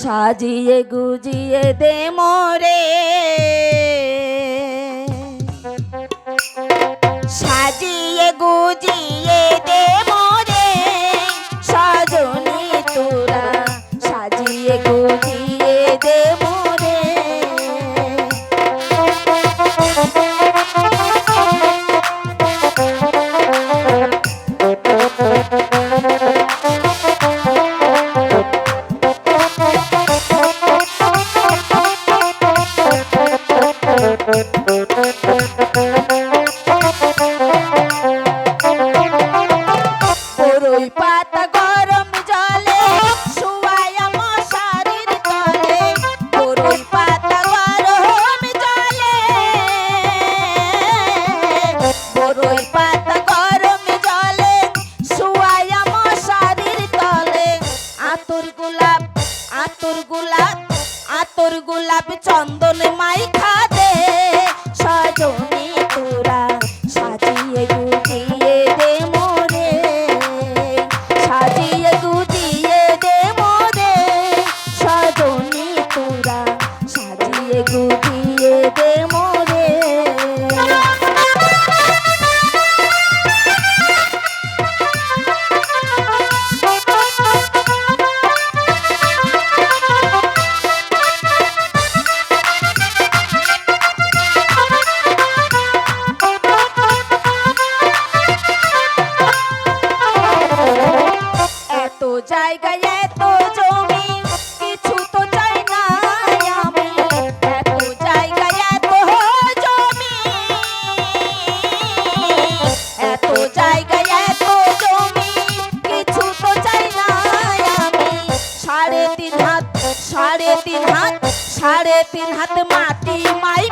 সাজিয়ে গুজিয়ে দে মোরে। সাজিয়ে গুজিয়ে পাতা গরম জলে, শুয়ায়া মশারির তলে বরই পাতা গরম জলে। বরই পাতা গরম জলে, শুয়ায়া মশারির তলে। আতর গোলাপ আতর গোলাপ আতর গোলাপ চন্দন মাইখা দে, সজনী জায়গায় এত জমি, কিছু তো চাই না আমি। জায়গায় এত জায়গায় জমি, কিছু তো আমি। সাড়ে তিন হাত, সাড়ে তিন হাত, সাড়ে তিন হাত মাটি মাই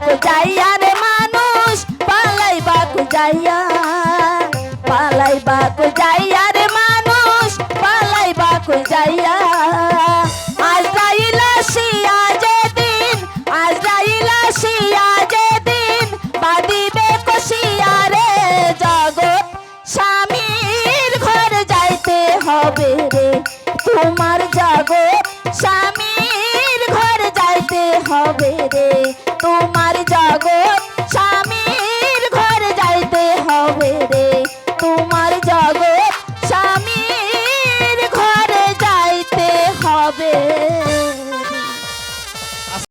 বাকু যাইয়া রে মানুষ, পালাই বাকু যাইয়া পালাই বাকু যাইয়া রে মানুষ, পালাই বাকু যাইয়া আজরাইল শিয়া যেদিন আজরাইল শিয়া যেদিন বাদিবে কষিয়া রে জগৎ। স্বামীর ঘর যাইতে হবে রে, তোমার জগৎ। স্বামীর ঘর যাইতে হবে